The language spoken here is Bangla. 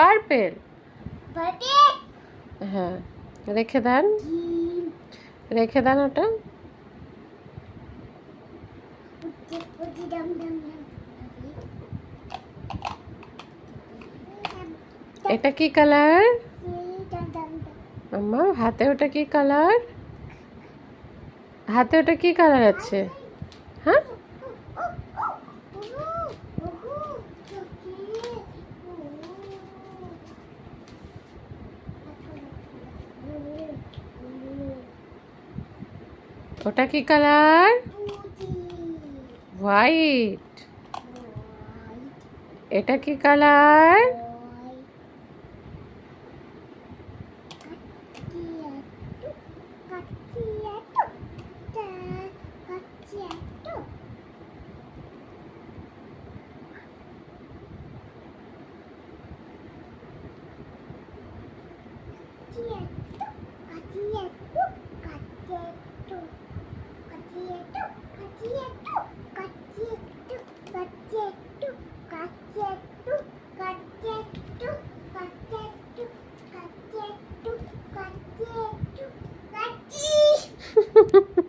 পার্পেল? হ্যাঁ রেখে দেন। রেখে দেন ওটা। এটা কি কালার? আম্মা হাতে ওটা কি কালার? হাতে ওটা কি কালার আছে? ওটা কি কালার? হোয়াইট এটা কি colour? Kacietu, Ha ha ha.